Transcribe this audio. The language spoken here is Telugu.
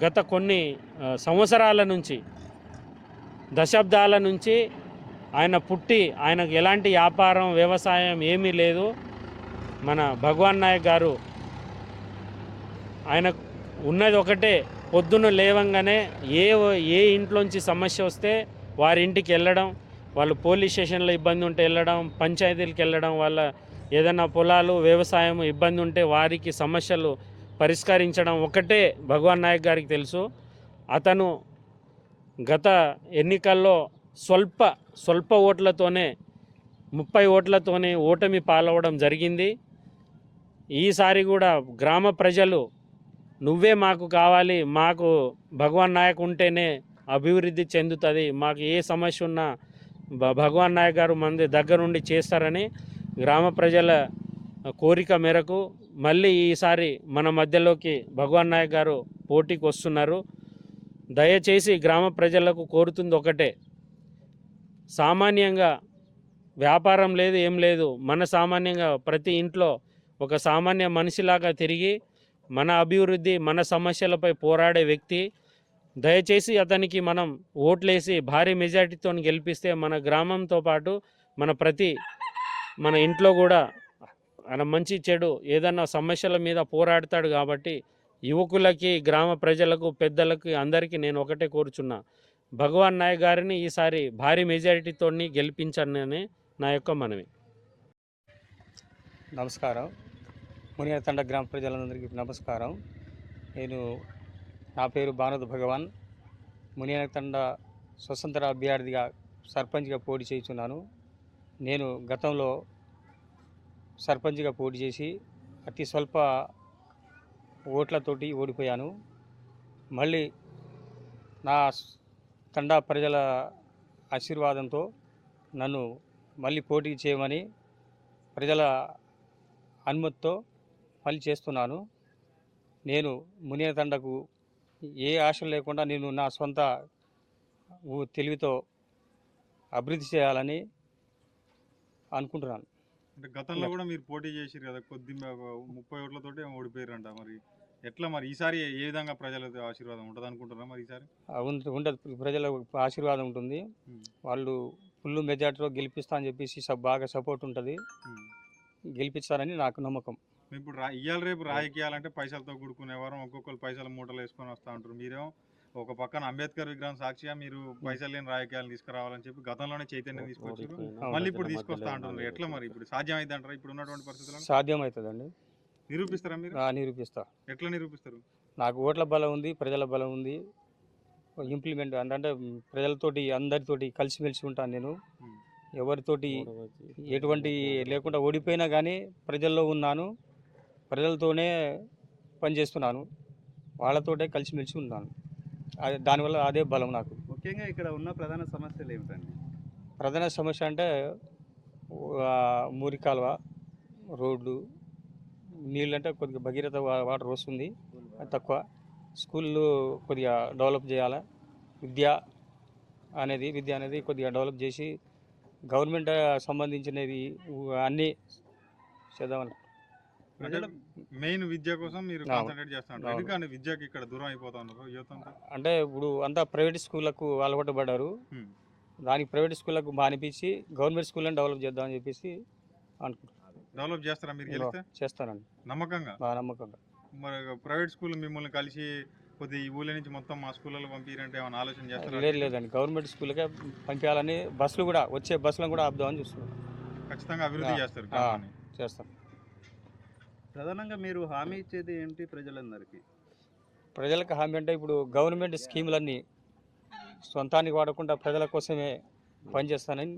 గత కొన్ని సంవత్సరాల నుంచి దశాబ్దాల నుంచి ఆయన పుట్టి ఆయనకు ఎలాంటి వ్యాపారం వ్యవసాయం ఏమీ లేదు. మన భగవాన్ నాయక్ గారు ఆయన ఉన్నది ఒకటే పొద్దున్న లేవంగానే ఏ ఏ ఇంట్లోంచి సమస్య వస్తే వారి ఇంటికి వెళ్ళడం వాళ్ళు పోలీస్ స్టేషన్లో ఇబ్బంది ఉంటే వెళ్ళడం పంచాయతీలకు వెళ్ళడం వాళ్ళ ఏదైనా పొలాలు వ్యవసాయం ఇబ్బంది ఉంటే వారికి సమస్యలు పరిష్కరించడం ఒకటే భగవాన్ నాయక్ గారికి తెలుసు. అతను గత ఎన్నికల్లో స్వల్ప స్వల్ప ఓట్లతోనే ముప్పై ఓట్లతోనే ఓటమి పాలవడం జరిగింది. ఈసారి కూడా గ్రామ ప్రజలు నువ్వే మాకు కావాలి మాకు భగవాన్ నాయక్ ఉంటేనే అభివృద్ధి చెందుతుంది మాకు ఏ సమస్య ఉన్నా భ- భగవాన్ నాయక్ గారు మంది దగ్గరుండి చేస్తారని గ్రామ ప్రజల కోరిక మేరకు మళ్ళీ ఈసారి మన మధ్యలోకి భగవాన్ నాయక్ గారు పోటీకి వస్తున్నారు. దయచేసి గ్రామ ప్రజలకు కోరుతుంది ఒకటే. సామాన్యంగా వ్యాపారం లేదు ఏం లేదు. మన సామాన్యంగా ప్రతి ఇంట్లో ఒక సామాన్య మనిషిలాగా తిరిగి మన అభివృద్ధి మన సమస్యలపై పోరాడే వ్యక్తి. దయచేసి అతనికి మనం ఓట్లేసి భారీ మెజార్టీతో గెలిపిస్తే మన గ్రామంతో పాటు మన ప్రతి మన ఇంట్లో కూడా ఆయన మంచి చెడు ఏదన్నా సమస్యల మీద పోరాడతాడు కాబట్టి యువకులకి గ్రామ ప్రజలకు పెద్దలకు అందరికీ నేను ఒకటే కోరుచున్నా. భగవాన్ నాయక్ గారిని ఈసారి భారీ మెజారిటీతో గెలిపించానని నా యొక్క మనవి. నమస్కారం. మునియతండ గ్రామ ప్రజలందరికీ నమస్కారం. నేను నా పేరు భానుద భగవాన్. మునియతండ స్వతంత్ర అభ్యర్థిగా సర్పంచ్గా పోటీ చేస్తున్నాను. నేను గతంలో సర్పంచ్గా పోటీ చేసి అతి స్వల్ప ఓట్లతోటి ఓడిపోయాను. మళ్ళీ నా తండా ప్రజల ఆశీర్వాదంతో నన్ను మళ్ళీ పోటీ చేయమని ప్రజల అనుమతితో మళ్ళీ చేస్తున్నాను. నేను మునియ తండకు ఏ ఆశ లేకుండా నేను నా సొంత తెలివితో అభివృద్ధి చేయాలని అనుకుంటున్నాను. అంటే గతంలో కూడా మీరు పోటీ చేసిరు కదా కొద్ది ముప్పై ఓట్లతోటి ఏమో ఓడిపోయారంట మరి. ఎట్లా మరి? ఈసారి ఏ విధంగా ప్రజల ఆశీర్వాదం ఉంటుంది అనుకుంటున్నారా మరి ఈసారి? ఆ ఉం- ఉండదు ప్రజల ఆశీర్వాదం ఉంటుంది. వాళ్ళు ఫుల్ మెజార్టీలో గెలిపిస్తా అని చెప్పేసి బాగా సపోర్ట్ ఉంటుంది. ఉమ్. గెలిపిస్తారని నాకు నమ్మకం. ఇప్పుడు రా ఇవాళ రేపు రాజకీయాలంటే పైసలతో కూడుకునేవారు ఒక్కొక్కరు పైసల మూటలు వేసుకొని వస్తూ ఉంటారు. మీరేమో ఒక పక్కన అంబేద్కర్ విగ్రహం సాక్షిగా మీరు పైసలు లేని రాజకీయాలు తీసుకురావాలని చెప్పి గతంలోనే చైతన్యం తీసుకొచ్చారు. మళ్ళీ ఇప్పుడు తీసుకొస్తా అంటున్నారు. ఎట్లా మరి ఇప్పుడు? సాధ్యం అయితే అంటారా ఇప్పుడు ఉన్నటువంటి పరిస్థితుల్లో సాధ్యమవుతుందండి నిరూపిస్తారా మీరు? ఆ, నిరూపిస్తా. ఎట్లా నిరూపిస్తారు? నాకు ఓట్ల బలం ఉంది ప్రజల బలం ఉంది. ఇంప్లిమెంట్ అంటే ప్రజలతోటి అందరితోటి కలిసిమెలిసి ఉంటాను నేను. ఎవరితోటి ఎటువంటి లేకుండా ఓడిపోయినా కానీ ప్రజల్లో ఉన్నాను. ప్రజలతోనే పనిచేస్తున్నాను. వాళ్ళతోటే కలిసిమెలిసి ఉన్నాను. దానివల్ల అదే బలం నాకు. ముఖ్యంగా ఇక్కడ ఉన్న ప్రధాన సమస్యలు ఏమిటండి? ప్రధాన సమస్య అంటే మురి కాలువ రోడ్లు నీళ్ళు అంటే కొద్దిగా భగీరథ వాటర్ వస్తుంది తక్కువ. స్కూళ్ళు కొద్దిగా డెవలప్ చేయాలి? విద్య అనేది విద్య అనేది కొద్దిగా డెవలప్ చేసి గవర్నమెంట్ సంబంధించినవి అన్నీ చేద్దామని. మెయిన్ విద్య కోసం మీరు. కాన్సన్ట్రేట్ విద్యకి ఇక్కడ దూరం అయిపోతా ఉన్నారు యువత అంటే ఇప్పుడు అంతా ప్రైవేట్ స్కూళ్ళకు అలవాటు పడ్డారు. దానికి ప్రైవేట్ స్కూళ్ళకు మానిపించి గవర్నమెంట్ స్కూళ్ళని డెవలప్ చేద్దామని చెప్పేసి అనుకుంటున్నాను డెవలప్ చేస్తారా మీరు చేస్తానండి. నమ్మకంగా? నమ్మకంగా. మరి ప్రైవేట్ స్కూల్ మిమ్మల్ని కలిసి కొద్ది ఈ ఊళ్ళ నుంచి మొత్తం మా స్కూళ్ళలో పంపించారంటే ఏమైనా ఆలోచన చేస్తారా? లేదు లేదండి. గవర్నమెంట్ స్కూల్కే పంపించాలని బస్సులు కూడా వచ్చే బస్సులను కూడా ఆపుదామని చూస్తున్నాం. ఖచ్చితంగా అభివృద్ధి చేస్తారు. చేస్తాం. ప్రధానంగా మీరు హామీ ఇచ్చేది ఏంటి ప్రజలందరికీ? ప్రజలకు హామీ అంటే ఇప్పుడు గవర్నమెంట్ స్కీములన్నీ సొంతానికి వాడకుండా ప్రజల కోసమే పనిచేస్తానని